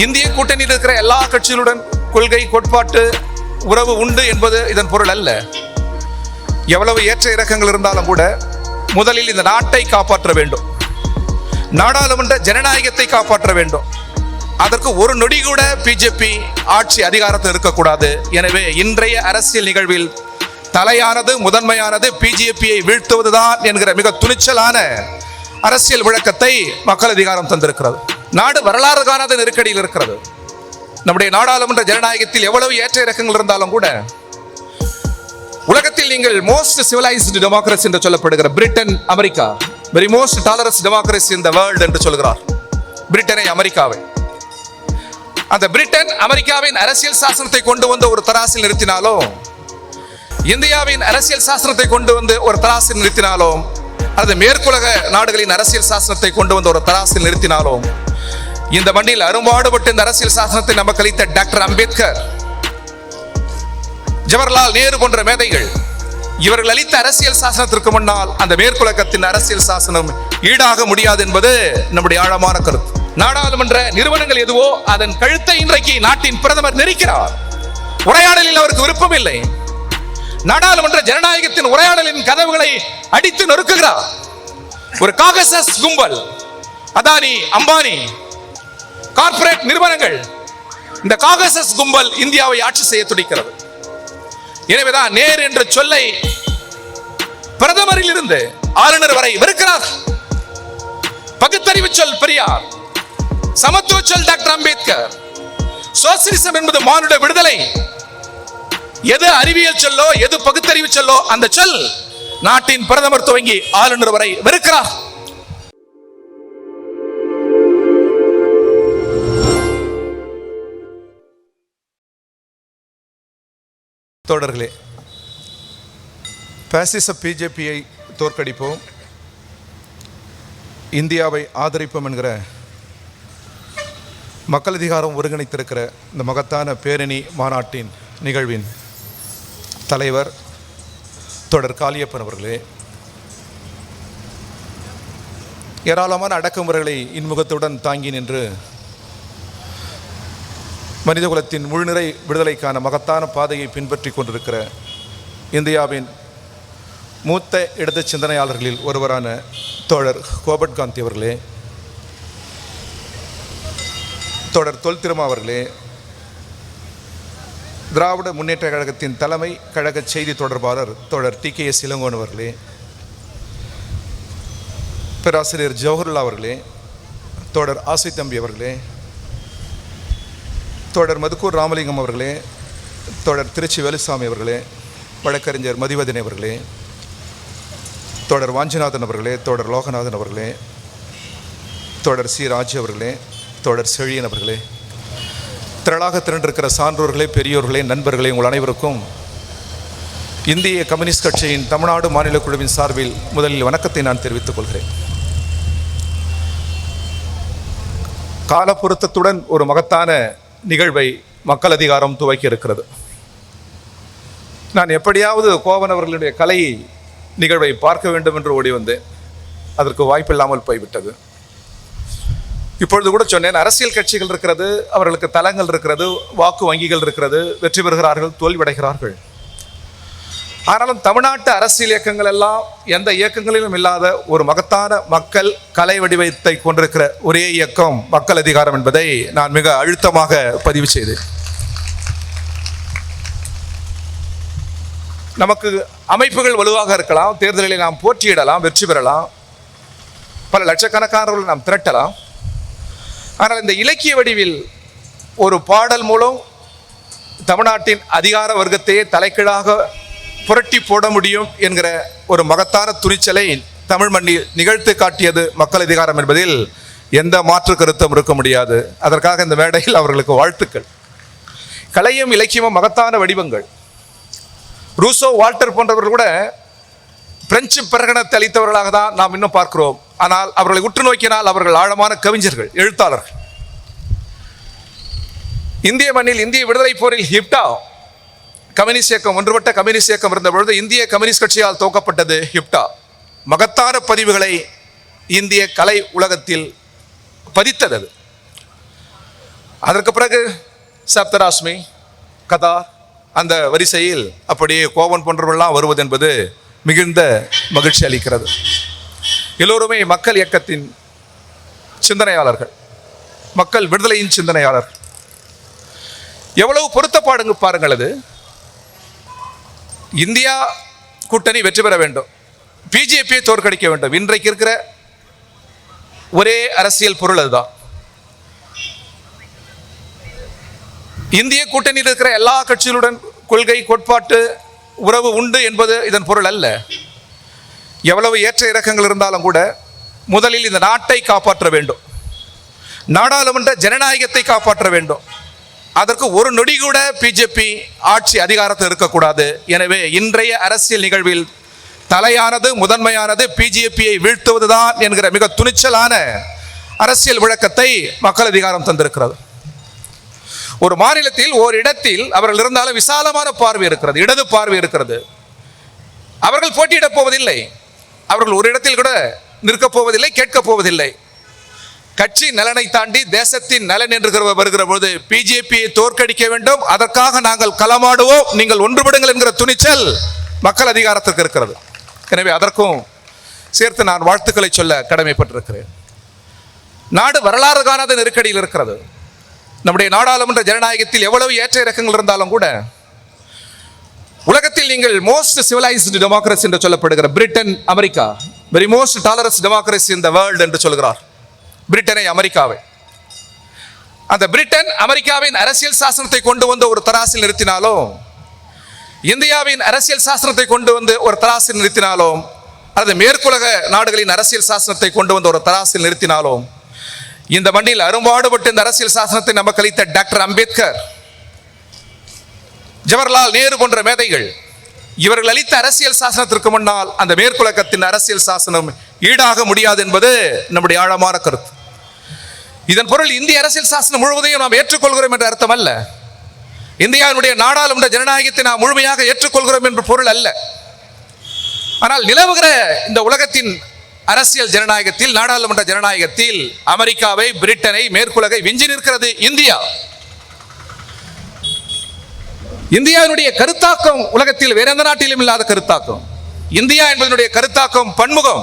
இந்திய கூட்டணியில் இருக்கிற எல்லா கட்சிகளுடன் கொள்கை கோட்பாட்டு உறவு உண்டு என்பது இதன் பொருள் அல்ல. எவ்வளவு ஏற்ற இறக்கங்கள் இருந்தாலும் கூட முதலில் இந்த நாட்டை காப்பாற்ற வேண்டும். நாடாளுமன்ற ஜனநாயகத்தை காப்பாற்ற வேண்டும். அதற்கு ஒரு நொடி கூட பிஜேபி ஆட்சி அதிகாரத்தில் இருக்கக்கூடாது. எனவே இன்றைய அரசியல் நிகழ்வில் தலையானது முதன்மையானது பிஜேபியை வீழ்த்துவதுதான் என்கிற மிக துணிச்சலான அரசியல் விளக்கத்தை மக்கள் அதிகாரம் தந்திருக்கிறது. நாடு வரலாறு காணாத நெருக்கடியில் இருக்கிறது. நம்முடைய நாடாளுமன்ற ஜனநாயகத்தில் எவ்வளவு ஏற்ற இறக்கங்கள் இருந்தாலும் கூட உலகத்தில் நீங்கள் மோஸ்ட் சிவிலைஸ்டு டெமோக்ரஸி என்று சொல்லப்படுகிற Britain America very most டாலரஸ் democracy இந்த வேர்ல்டு என்று சொல்கிறார். பிரிட்டனை அமெரிக்காவை. அந்த பிரிட்டன் அமெரிக்காவின் அரசியல் சாசனத்தை கொண்டு வந்து ஒரு தராசில் நிறுத்தினாலும் இந்தியாவின் அரசியல் சாசனத்தை கொண்டு வந்து ஒரு தராசில் நிறுத்தினாலும் அல்லது மேற்குலக நாடுகளின் அரசியல் சாசனத்தை கொண்டு வந்து ஒரு தராசில் நிறுத்தினாலும் இந்த மண்ணில் அரும்பாடுபட்டு இந்த அரசியல் சாசனத்தை நமக்கு அளித்த டாக்டர் அம்பேத்கர் ஜவஹர்லால் நேரு போன்ற மேதைகள் இவர்கள் அளித்த அரசியல் சாசனத்திற்கு முன்னால் அந்த மேற்குலகத்தின் அரசியல் சாசனம் ஈடாக முடியாது என்பது நம்முடைய ஆழமான கருத்து. நாடாளுமன்ற நிறுவனங்கள் எதுவோ அதன் கழுத்தை இன்றைக்கு நாட்டின் பிரதமர் நெரிக்கிறார். உரையாடலில் அவருக்கு விருப்பம் இல்லை நாடாளுமன்ற ஜனநாயகத்தின் உரையாடலின் கதவுகளை அடித்து நொறுக்குகிறார். ஒரு காகசஸ் கும்பல் அதானி அம்பானி கார்ப்பரேட் நிறுவனங்கள் இந்த காகசஸ் கும்பல் இந்தியாவை ஆட்சி செய்ய துடிக்கிறது. எனவேதான் நேர் என்ற சொல்லை பிரதமரில் இருந்து ஆளுநர் வரை வெறுக்கிறார். பகுத்தறிவு சொல் பெரியார் சமத்துவ சொல் டாக்டர் அம்பேத்கர் சோசியலிசம் என்பது மானுட விடுதலை. எது அறிவியல் சொல்லோ எது பகுத்தறிவு சொல்லோ அந்த சொல் நாட்டின் பிரதமர் துவங்கி ஆளுநர் வரை வெறுக்கிறார். தோழர்களே பாசிச பிஜேபியை தோற்கடிப்போம் இந்தியாவை ஆதரிப்போம் என்கிற மக்கள் அதிகாரம் ஒருங்கிணைத்திருக்கிற இந்த மகத்தான பேரணி மாநாட்டின் நிகழ்வின் தலைவர் தொடர் காளியப்பன் அவர்களே ஏராளமான அடக்குமுறைகளை இன்முகத்துடன் தாங்கி நின்று மனிதகுலத்தின் முழுநிறை விடுதலைக்கான மகத்தான பாதையை பின்பற்றி கொண்டிருக்கிற இந்தியாவின் மூத்த இடது சிந்தனையாளர்களில் ஒருவரான தோழர் கோபட் காந்தி அவர்களே தொடர் தொல் திருமா அவர்களே திராவிட முன்னேற்ற கழகத்தின் தலைமை கழக செய்தி தொடர்பாளர் தோழர் டி கே எஸ் இளங்கோன் அவர்களே பேராசிரியர் ஜவஹர்லா அவர்களே தொடர் ஆசை தம்பி அவர்களே தோழர் மதுக்கூர் ராமலிங்கம் அவர்களே தோழர் திருச்சி வேலுசாமி அவர்களே வழக்கறிஞர் மதிவதன் அவர்களே தோழர் வாஞ்சிநாதன் அவர்களே தோழர் லோகநாதன் அவர்களே தோழர் சி ராஜ் அவர்களே தோழர் செழியன் அவர்களே திரளாக திரண்டிருக்கிற சான்றோர்களே பெரியோர்களே நண்பர்களே உங்கள் அனைவருக்கும் இந்திய கம்யூனிஸ்ட் கட்சியின் தமிழ்நாடு மாநில குழுவின் சார்பில் முதலில் வணக்கத்தை நான் தெரிவித்துக் கொள்கிறேன். காலப்பொருத்தத்துடன் ஒரு மகத்தான நிகழ்வை மக்கள் அதிகாரம் துவக்கி இருக்கிறது நான் எப்படியாவது கோவன் அவர்களுடைய கலை நிகழ்வை பார்க்க வேண்டும் என்று ஓடி வந்தேன். அதற்கு வாய்ப்பில்லாமல் போய்விட்டது. இப்பொழுது கூட சொன்னேன் அரசியல் கட்சிகள் இருக்கிறது அவர்களுக்கு தளங்கள் இருக்கிறது வாக்கு வங்கிகள் இருக்கிறது வெற்றி பெறுகிறார்கள் தோல்வியடைகிறார்கள். ஆனாலும் தமிழ்நாட்டு அரசியல் இயக்கங்கள் எல்லாம் எந்த இயக்கங்களிலும் இல்லாத ஒரு மகத்தான மக்கள் கலை வடிவத்தை கொண்டிருக்கிற ஒரே இயக்கம் மக்கள் அதிகாரம் என்பதை நான் மிக அழுத்தமாக பதிவு செய்தேன். நமக்கு அமைப்புகள் வலுவாக இருக்கலாம் தேர்தலில் நாம் போட்டியிடலாம் வெற்றி பெறலாம். பல லட்சக்கணக்கானவர்கள் நாம் திரட்டலாம். ஆனால் இந்த இலக்கிய வடிவில் ஒரு பாடல் மூலம் தமிழ்நாட்டின் அதிகார வர்க்கத்தையே தலைக்கீழாக புரட்டி போட முடியும் என்கிற ஒரு மகத்தான துணிச்சலை தமிழ் மண்ணில் நிகழ்த்து காட்டியது மக்கள் அதிகாரம் என்பதில் எந்த மாற்று கருத்தும் இருக்க முடியாது. அதற்காக இந்த மேடையில் அவர்களுக்கு வாழ்த்துக்கள். கலையும் இலக்கியமும் மகத்தான வடிவங்கள். ரூசோ வால்டர் போன்றவர்கள் கூட பிரெஞ்சு பிரகடனத்தை அளித்தவர்களாக தான் நாம் இன்னும் பார்க்கிறோம். ஆனால் அவர்களை உற்று நோக்கினால் அவர்கள் ஆழமான கவிஞர்கள் எழுத்தாளர்கள். இந்திய மண்ணில் இந்திய விடுதலை போரில் ஹிப்டா கம்யூனிஸ்ட் இயக்கம் ஒன்றுபட்ட கம்யூனிஸ்ட் இயக்கம் இருந்த பொழுது இந்திய கம்யூனிஸ்ட் கட்சியால் துவக்கப்பட்டது ஹிப்டா மகத்தான பதிவுகளை இந்திய கலை உலகத்தில் பதித்தது அது. அதற்கு பிறகு சப்தராஷ்மி கதா அந்த வரிசையில் அப்படியே கோவன் போன்றவர்கள்லாம் வருவது என்பது மிகுந்த மகிழ்ச்சி அளிக்கிறது. எல்லோருமே மக்கள் இயக்கத்தின் சிந்தனையாளர்கள். மக்கள் விடுதலையின் சிந்தனையாளர் எவ்வளவு பொருத்தப்பாடுங்க பாருங்கள் அது. இந்தியா கூட்டணி வெற்றி பெற வேண்டும். பிஜேபியை தோற்கடிக்க வேண்டும். இன்றைக்கு இருக்கிற ஒரே அரசியல் பொருள் அதுதான். இந்திய கூட்டணியில் இருக்கிற எல்லா கட்சிகளுடன் கொள்கை கோட்பாட்டு உறவு உண்டு என்பது இதன் பொருள் அல்ல. எவ்வளவு ஏற்ற இறக்கங்கள் இருந்தாலும் கூட முதலில் இந்த நாட்டை காப்பாற்ற வேண்டும். நாடாளுமன்ற ஜனநாயகத்தை காப்பாற்ற வேண்டும். அதற்கு ஒரு நொடி கூட பிஜேபி ஆட்சி அதிகாரத்தில் இருக்கக்கூடாது. எனவே இன்றைய அரசியல் நிகழ்வில் தலையானது முதன்மையானது பிஜேபியை வீழ்த்துவதுதான் என்கிற மிக துணிச்சலான அரசியல் விளக்கத்தை மக்கள் அதிகாரம் தந்திருக்கிறது. ஒரு மாநிலத்தில் ஒரு இடத்தில் அவர்கள் இருந்தாலும் விசாலமான பார்வை இருக்கிறது இடது பார்வை இருக்கிறது. அவர்கள் போட்டியிடப் போவதில்லை. அவர்கள் ஒரு இடத்தில் கூட நிற்கப் போவதில்லை கேட்கப் போவதில்லை. கட்சி நலனை தாண்டி தேசத்தின் நலன் என்று வருகிற பொழுது பிஜேபியை தோற்கடிக்க வேண்டும். அதற்காக நாங்கள் களமாடுவோம். நீங்கள் ஒன்றுபடுங்கள் என்கிற துணிச்சல் மக்கள் அதிகாரத்திற்கு இருக்கிறது. எனவே அதற்கும் சேர்த்து நான் வாழ்த்துக்களை சொல்ல கடமைப்பட்டிருக்கிறேன். நாடு வரலாறு காணாத நெருக்கடியில் இருக்கிறது. நம்முடைய நாடாளுமன்ற ஜனநாயகத்தில் எவ்வளவு ஏற்ற இறக்கங்கள் இருந்தாலும் கூட உலகத்தில் நீங்கள் மோஸ்ட் சிவிலைஸ்டு டெமோக்ரஸி என்று சொல்லப்படுகிற Britain America very most டாலரஸ் democracy இந்த வேர்ல்டு என்று சொல்கிறார். பிரிட்டனை அமெரிக்காவை. அந்த பிரிட்டன் அமெரிக்காவின் அரசியல் சாசனத்தை கொண்டு வந்து ஒரு தராசில் நிறுத்தினாலும் இந்தியாவின் அரசியல் சாசனத்தை கொண்டு வந்து ஒரு தராசில் நிறுத்தினாலும் அல்லது மேற்குலக நாடுகளின் அரசியல் சாசனத்தை கொண்டு வந்து ஒரு தராசில் நிறுத்தினாலும் இந்த மண்ணில் அரும்பாடுபட்டு இந்த அரசியல் சாசனத்தை நமக்கு அளித்த டாக்டர் அம்பேத்கர் ஜவஹர்லால் நேரு போன்ற மேதைகள் இவர்கள் அளித்த அரசியல் சாசனத்திற்கு முன்னால் அந்த மேற்குலகத்தின் அரசியல் சாசனம் ஈடாக முடியாது என்பது நம்முடைய ஆழமான கருத்து. இதன் பொருள் இந்திய அரசியல் சாசனம் முழுவதையும் நாம் ஏற்றுக்கொள்கிறோம் என்ற அர்த்தம் அல்ல. இந்தியாவினுடைய நாடாளுமன்ற ஜனநாயகத்தை நாம் முழுமையாக ஏற்றுக்கொள்கிறோம் என்ற பொருள் அல்ல. ஆனால் நிலவுகிற இந்த உலகத்தின் அரசியல் ஜனநாயகத்தில் நாடாளுமன்ற ஜனநாயகத்தில் அமெரிக்காவை பிரிட்டனை மேற்குலகை விஞ்சி நிற்கிறது இந்தியா. இந்தியாவினுடைய கருத்தாக்கம் உலகத்தில் வேற எந்த நாட்டிலும் இல்லாத கருத்தாக்கம்? இந்தியா என்பதனுடைய கருத்தாக்கம் பன்முகம்.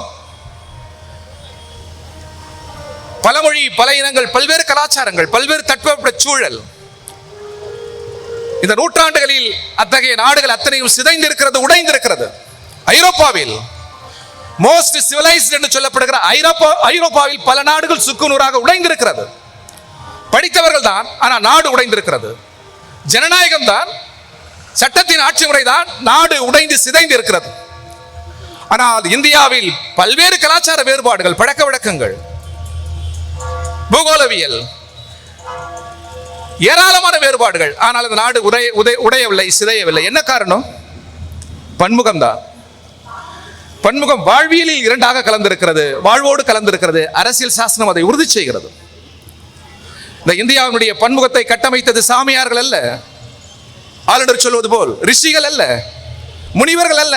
பல மொழி பல இனங்கள் பல்வேறு கலாச்சாரங்கள் பல்வேறு தட்பவெப்ப சூழல். இந்த நூற்றாண்டுகளில் அத்தகைய நாடுகள் அத்தனையும் சிதைந்திருக்கிறது உடைந்திருக்கிறது. ஐரோப்பாவில் மோஸ்ட் சிவிலைஸ்ட் என்று சொல்லப்படுகிற ஐரோப்பா ஐரோப்பாவில் பல நாடுகள் சுக்குநூறாக உடைந்திருக்கிறது. படித்தவர்கள் தான் ஆனால் நாடு உடைந்திருக்கிறது. ஜனநாயகம் தான் சட்டத்தின் ஆட்சி முறை தான் நாடு உடைந்து சிதைந்து இருக்கிறது ஆனால் இந்தியாவில் பல்வேறு கலாச்சார வேறுபாடுகள் பழக்க வழக்கங்கள் பூகோளவியல். ஏராளமான வேறுபாடுகள். ஆனால் அந்த நாடு உடைய உடைய உடையவில்லை சிதையவில்லை. என்ன காரணம்? பன்முகம் தான் பன்முகம் வாழ்வியலில் இரண்டாக கலந்திருக்கிறது. வாழ்வோடு கலந்திருக்கிறது. அரசியல் சாசனம் அதை உறுதி செய்கிறது. இந்த இந்தியாவினுடைய பன்முகத்தை கட்டமைத்தது சாமியார்கள் அல்ல. ஆளுநர் சொல்வது போல் ரிஷிகள் அல்ல. முனிவர்கள் அல்ல.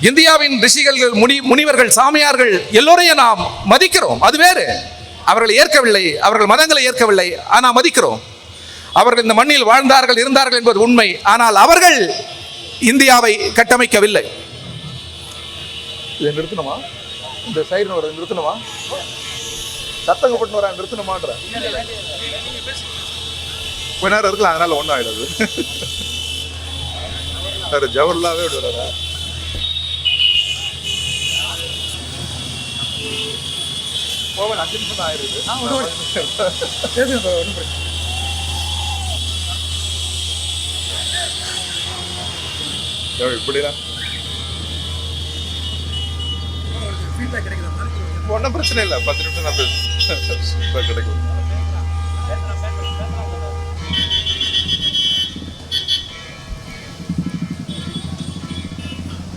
இந்தியாவின் ரிஷிகள் முனி முனிவர்கள் சாமியார்கள் எல்லோரையும் நாம் மதிக்கிறோம். அது வேறு. அவர்கள் ஏற்கவில்லை. அவர்கள் மதங்களை ஏற்கவில்லை. ஆனால் மதிக்கிறோம். அவர்கள் இந்த மண்ணில் வாழ்ந்தார்கள் இருந்தார்கள் என்பது உண்மை. ஆனால் அவர்கள் இந்தியாவை கட்டமைக்கவில்லை. இதை நிறுத்தணுமா? இந்த சைடு வர நிறுத்தணுமா? சத்தங்க பட்டு வர நிறுத்தணுமான்ற? கொஞ்ச நேரம் இருக்கலாம். அதனால ஒன்றும் ஆயிடாது. ஜவஹர்லாவே விடுறாரா? போவன் அஞ்சு நிமிஷம் தான் ஆயிருது ஒன்றும் பிரச்சனை இல்லை பத்து நிமிஷம் நான் கிடைக்கும்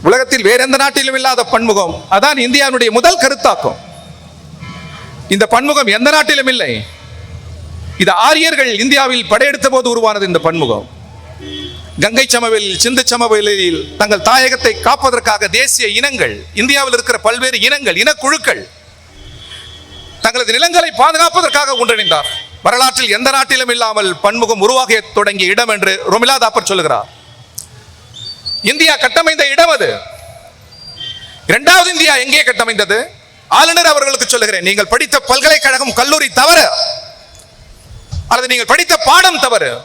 உலகத்தில் வேற எந்த நாட்டிலும் இல்லாத பன்முகம். அதான் இந்தியாவினுடைய முதல் கருத்தாக்கம். இந்த பன்முகம் எந்த நாட்டிலும் இல்லை. இது ஆரியர்கள் இந்தியாவில் படையெடுத்த போது உருவானது இந்த பன்முகம். கங்கை சமவெளியில் சிந்து சமவெளியில் தங்கள் தாயகத்தை காப்பதற்காக தேசிய இனங்கள் இந்தியாவில் இருக்கிற பல்வேறு இனங்கள் இனக்குழுக்கள் தங்களது நிலங்களை பாதுகாப்பதற்காக ஒன்றிணைந்தார். வரலாற்றில் எந்த நாட்டிலும் இல்லாமல் பன்முகம் உருவாக தொடங்கிய இடம் என்று ரொமிலா தாப்பர் சொல்லுகிறார். இந்தியா கட்டமைந்த இடம் அது. இரண்டாவது இந்தியா எங்கே கட்டமைந்தது? ஆளுநர் அவர்களுக்கு சொல்லுகிறேன் நீங்கள் படித்த பல்கலைக்கழகம் கல்லூரி தவறு. அல்லது நீங்கள் படித்த பாடம் தவறு.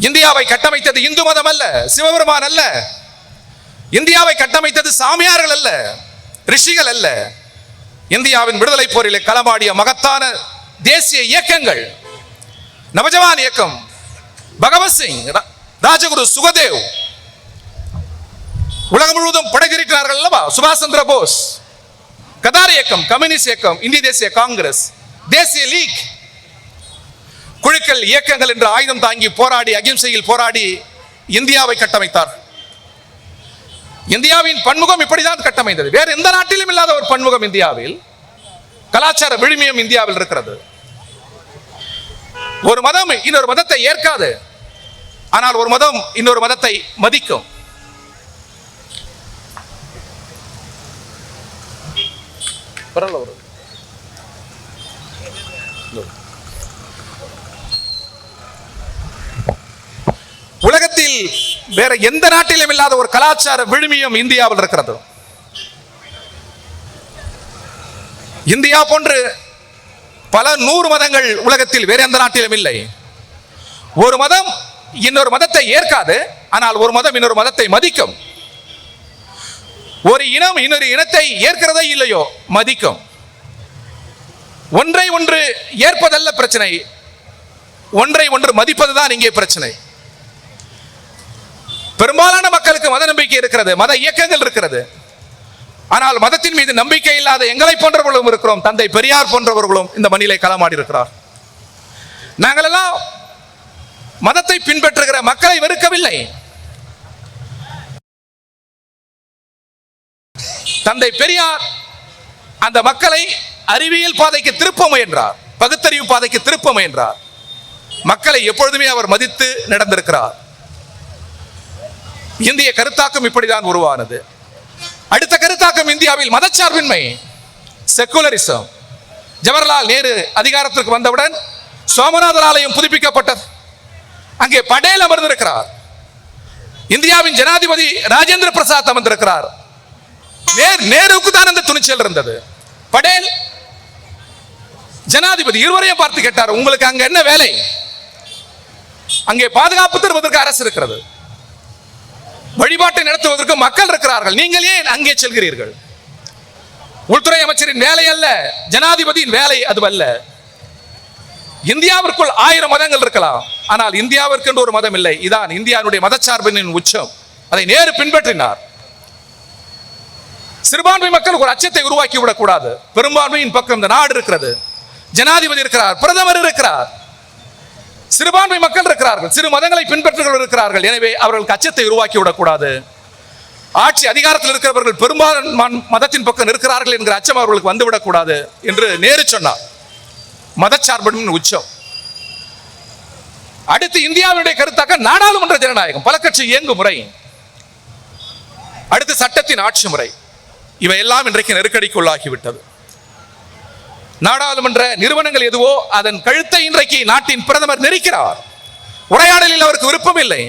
இந்தியாவை கட்டமைத்தது இந்து மதம் அல்ல சிவபெருமான் அல்ல. இந்தியாவை கட்டமைத்தது சாமியார்கள் அல்ல ரிஷிகள் அல்ல. இந்தியாவின் விடுதலை போரிலே களமாடிய மகத்தான தேசிய இயக்கங்கள். நவஜவான் இயக்கம் பகவத் சிங் ரா- ராஜகுரு சுகதேவ் உலகம் முழுவதும் படைத்திருக்கிறார்கள் அல்லவா? சுபாஷ் சந்திர போஸ். கதார் இயக்கம் கம்யூனிஸ்ட் இயக்கம் இந்திய தேசிய காங்கிரஸ் தேசிய லீக். குழுக்கள் இயக்கங்கள் என்று ஆயுதம் தாங்கி போராடி அகிம்சையில் போராடி இந்தியாவை கட்டமைத்தார். இந்தியாவின் பன்முகம் இப்படிதான் கட்டமைந்தது. வேறு எந்த நாட்டிலும் இல்லாத ஒரு பன்முகம் இந்தியாவில் கலாச்சார விழுமியம் இந்தியாவில் இருக்கிறது. ஒரு மதம் இன்னொரு மதத்தை ஏற்காது. ஆனால் ஒரு மதம் இன்னொரு மதத்தை மதிக்கும். பரவாயில்ல ஒரு. உலகத்தில் வேற எந்த நாட்டிலும் இல்லாத ஒரு கலாச்சார விழுமியம் இந்தியாவில் இருக்கிறது. இந்தியா போன்று பல நூறு மதங்கள் உலகத்தில் வேற எந்த நாட்டிலும் இல்லை. ஒரு மதம் இன்னொரு மதத்தை ஏற்காது ஆனால் ஒரு மதம் இன்னொரு மதத்தை மதிக்கும். ஒரு இனம் இன்னொரு இனத்தை ஏற்கிறதோ இல்லையோ? மதிக்கும். ஒன்றை ஒன்று ஏற்பதல்ல பிரச்சனை. ஒன்றை ஒன்று மதிப்பதுதான் இங்கே பிரச்சனை. பெரும்பாலான மக்களுக்கு மத நம்பிக்கை இருக்கிறது மத இயக்கங்கள் இருக்கிறது. ஆனால் மதத்தின் மீது நம்பிக்கை இல்லாத எங்களை போன்றவர்களும் இருக்கிறோம். தந்தை பெரியார் போன்றவர்களும் இந்த மண்ணிலே களமாடி இருக்கிறார் நாங்கள் எல்லாம் மதத்தை பின்பற்றுகிற மக்களை வெறுக்கவில்லை. தந்தை பெரியார் அந்த மக்களை அறிவியல் பாதைக்கு திருப்ப முயன்றார் பகுத்தறிவு பாதைக்கு திருப்ப முயன்றார். மக்களை எப்பொழுதுமே அவர் மதித்து நடந்திருக்கிறார். இந்திய கருத்தாக்கம் இப்படிதான் உருவானது. அடுத்த கருத்தாக்கம் இந்தியாவில் மதச்சார்பின்மை செக்குலரிசம் ஜவஹர்லால் நேரு அதிகாரத்திற்கு வந்தவுடன் சோமநாதர் ஆலயம் புதுப்பிக்கப்பட்டது. அங்கே படேல் அமர்ந்திருக்கிறார். இந்தியாவின் ஜனாதிபதி ராஜேந்திர பிரசாத் அமர்ந்திருக்கிறார். நேர் தான் அந்த துணிச்சல் இருந்தது. படேல் ஜனாதிபதி இருவரையும் பார்த்து கேட்டார் உங்களுக்கு அங்க என்ன வேலை? அங்கே பாதுகாப்பு தருவதற்கு அரசு இருக்கிறது. வழிபாட்டை நடத்துவதற்கு மக்கள் இருக்கிறார்கள். நீங்கள் ஏன் அங்கே செல்கிறீர்கள்? உள்துறை அமைச்சரின் வேலை அல்ல ஜனாதிபதியின் வேலை அதுவல்ல இந்தியாவிற்குள் ஆயிரம் மதங்கள் இருக்கலாம். ஆனால் இந்தியாவிற்கு ஒரு மதம் இல்லை. இதான் இந்தியாவுடைய மதச்சார்பின் உச்சம். அதை நேரு பின்பற்றினார். சிறுபான்மை மக்களுக்கு ஒரு அச்சத்தை உருவாக்கி விடக்கூடாது. பெரும்பான்மையின் பக்கம் இந்த நாடு இருக்கிறது. ஜனாதிபதி இருக்கிறார் பிரதமர் இருக்கிறார். சிறுபான்மை மக்கள் இருக்கிறார்கள் சிறு மதங்களை பின்பற்றுகள் இருக்கிறார்கள். எனவே அவர்களுக்கு அச்சத்தை உருவாக்கி விடக்கூடாது. ஆட்சி அதிகாரத்தில் இருக்கிறவர்கள் பெரும்பாலான மதத்தின் பக்கம் இருக்கிறார்கள் என்கிற அச்சம் அவர்களுக்கு வந்துவிடக்கூடாது என்று நேரு சொன்னார். மதச்சார்பின் உச்சம். அடுத்து இந்தியாவினுடைய கருத்தாக நாடாளுமன்ற ஜனநாயகம் பல கட்சி இயங்கு முறை அடுத்து சட்டத்தின் ஆட்சி முறை இவையெல்லாம் இன்றைக்கு நெருக்கடிக்கு உள்ளாகிவிட்டது நாடாளுமன்ற நிறுவனங்கள் எதுவோ அதன் கழுத்தை இன்றைக்கு நாட்டின் பிரதமர் நெரிக்கிறார். உரையாடலில் அவருக்கு விருப்பம் இல்லை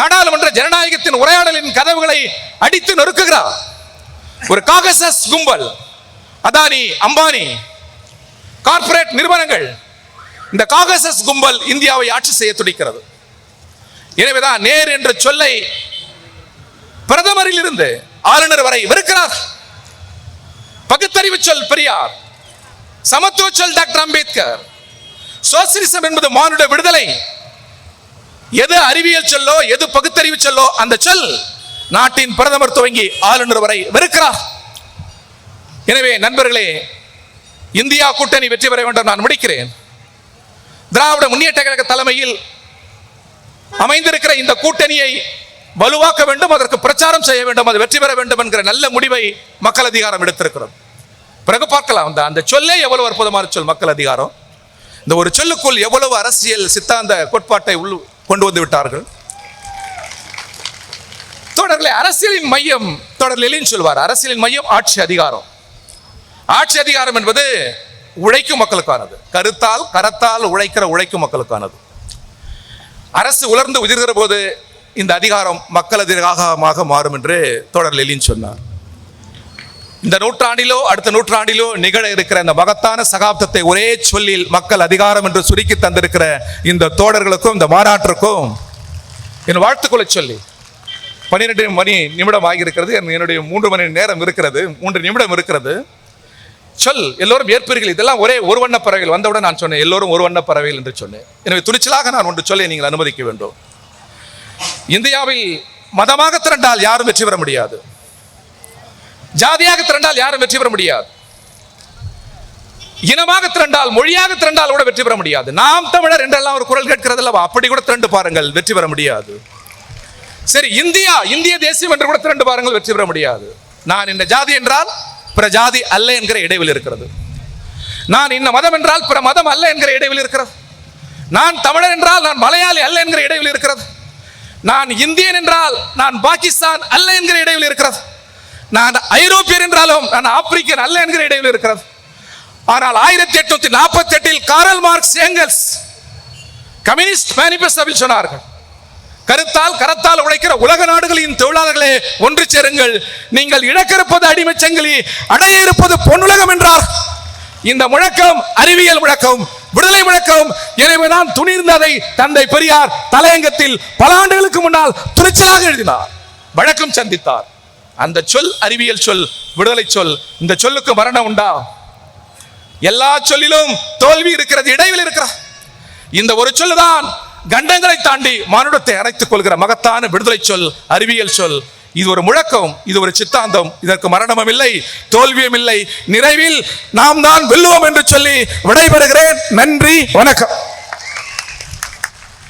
நாடாளுமன்ற ஜனநாயகத்தின் உரையாடலின் கதவுகளை அடித்து நொறுக்குகிறார். ஒரு காகசஸ் கும்பல் அதானி அம்பானி கார்ப்பரேட் நிறுவனங்கள் இந்த காகசஸ் கும்பல் இந்தியாவை ஆட்சி செய்ய துடிக்கிறது. எனவேதான் நேர் என்ற சொல்லை பிரதமரில் இருந்து ஆளுநர் வரை வெறுக்கிறார் பகுத்தறிவு சொல் பெரியார் சமத்துவ சொல் டாக்டர் அம்பேத்கர். சோசியலிசம் என்பது மானுட விடுதலை. எது அறிவியல் சொல்லோ எது பகுத்தறிவு சொல்லோ அந்த சொல் நாட்டின் பிரதமர் துவங்கி ஆளுநர் வரை வெறுக்கிறார். எனவே நண்பர்களே இந்தியா கூட்டணி வெற்றி பெற வேண்டும் நான் முடிக்கிறேன். திராவிட முன்னேற்ற கழக தலைமையில் அமைந்திருக்கிற இந்த கூட்டணியை வலுவாக்க வேண்டும் அதற்கு பிரச்சாரம் செய்ய வேண்டும் அது வெற்றி பெற வேண்டும் என்கிற நல்ல முடிவை மக்கள் அதிகாரம் எடுத்திருக்கிறோம். பிறகு பார்க்கலாம் அந்த அந்த சொல்லே எவ்வளவு அற்புதமான சொல் மக்கள் அதிகாரம். இந்த ஒரு சொல்லுக்குள் எவ்வளவு அரசியல் சித்தாந்த கோட்பாட்டை உள் கொண்டு வந்து விட்டார்கள். தொடர்களே அரசியலின் மையம் தொடர் லெலின் சொல்வார். அரசியலின் மையம் ஆட்சி அதிகாரம். ஆட்சி அதிகாரம் என்பது உழைக்கும் மக்களுக்கானது. கருத்தால் கரத்தால் உழைக்கிற உழைக்கும் மக்களுக்கானது. அரசு உலர்ந்து உதிர்கிற போது இந்த அதிகாரம் மக்கள் அதிகாரமாக மாறும் என்று தொடர் லெலின் சொன்னார். இந்த நூற்றாண்டிலோ அடுத்த நூற்றாண்டிலோ நிகழ இருக்கிற இந்த மகத்தான சகாப்தத்தை ஒரே சொல்லில் மக்கள் அதிகாரம் என்று சுருக்கி தந்திருக்கிற இந்த தோழர்களுக்கும் இந்த மாநாட்டிற்கும் என் வாழ்த்துக்களை சொல்லி பன்னிரெண்டு மணி நிமிடம் ஆகியிருக்கிறது. என்னுடைய மூன்று மணி நேரம் இருக்கிறது. மூன்று நிமிடம் இருக்கிறது. சொல் எல்லோரும் ஏற்பீர்கள். இதெல்லாம் ஒரே ஒரு வண்ண பறவைகள். வந்தவுடன் நான் சொன்னேன் எல்லோரும் ஒரு வண்ண பறவைகள் என்று சொன்னேன். எனவே துணிச்சலாக நான் ஒன்று சொல்லி நீங்கள் அனுமதிக்க வேண்டும். இந்தியாவில் மதமாக திரண்டால் யாரும் வெற்றி பெற முடியாது. ஜாதியாக திரண்டால் யாரும் வெற்றி பெற முடியாது. இனமாக திரண்டால் மொழியாக திரண்டால் கூட வெற்றி பெற முடியாது. நாம் தமிழர் என்றெல்லாம் ஒரு குரல் கேட்கிறது அல்லவா அப்படி கூட திரண்டு பாருங்கள் வெற்றி பெற முடியாது. சரி இந்தியா இந்திய தேசியம் என்று கூட திரண்டு பாருங்கள் வெற்றி பெற முடியாது. நான் இந்த ஜாதி என்றால் பிற ஜாதி அல்ல என்கிற இடைவெளி இருக்கிறது. நான் இந்த மதம் என்றால் பிற மதம் அல்ல என்கிற இடைவெளி இருக்கிறது. நான் தமிழர் என்றால் நான் மலையாளி அல்ல என்கிற இடைவெளி இருக்கிறது. நான் இந்தியன் என்றால் நான் பாகிஸ்தான் அல்ல என்கிற இடைவெளி இருக்கிறது. நான் ஐரோப்பியர் என்றாலும் நான் ஆப்பிரிக்கன் அல்ல என்கிற இடைவெளி இருக்கிறது. ஆனால் ஆயிரத்தி எட்நூத்தி நாற்பத்தி எட்டில் காரல் மார்க்ஸ் ஏங்கல்ஸ் கம்யூனிஸ்ட் மேனிபெஸ்டோவில் சொன்னார்கள் கருத்தால் கரத்தால் உழைக்கிற உலக நாடுகளின் தொழிலாளர்களே ஒன்று சேருங்கள். நீங்கள் இழக்கிருப்பது அடிமைச் சங்கிலி அடைய இருப்பது பொன்னுலகம் என்றார். இந்த முழக்கம் அறிவியல் முழக்கம். விடுதலை முழக்கம். இறைவனான் நான் துணிர்ந்ததை தந்தை பெரியார் தலையங்கத்தில் பல ஆண்டுகளுக்கு முன்னால் துணிச்சலாக எழுதினார். வழக்கம் சந்தித்தார். அந்த சொல் அறிவியல் சொல் விடுதலை சொல் இந்த சொல்லுக்கு மரணம் உண்டா? எல்லா சொல்லிலும் தோல்வி இருக்கிறது இடைவில் இருக்கிறார் இந்த ஒரு சொல்லுதான் கண்டங்களை தாண்டி மானுடத்தை அணைத்துக் கொள்கிற மகத்தான விடுதலை சொல் அறிவியல் சொல். இது ஒரு முழக்கம் இது ஒரு சித்தாந்தம். இதற்கு மரணமும் இல்லை தோல்வியும் இல்லை நிறைவில் நாம் தான் வெல்லுவோம் என்று சொல்லி விடைபெறுகிறேன். நன்றி வணக்கம்.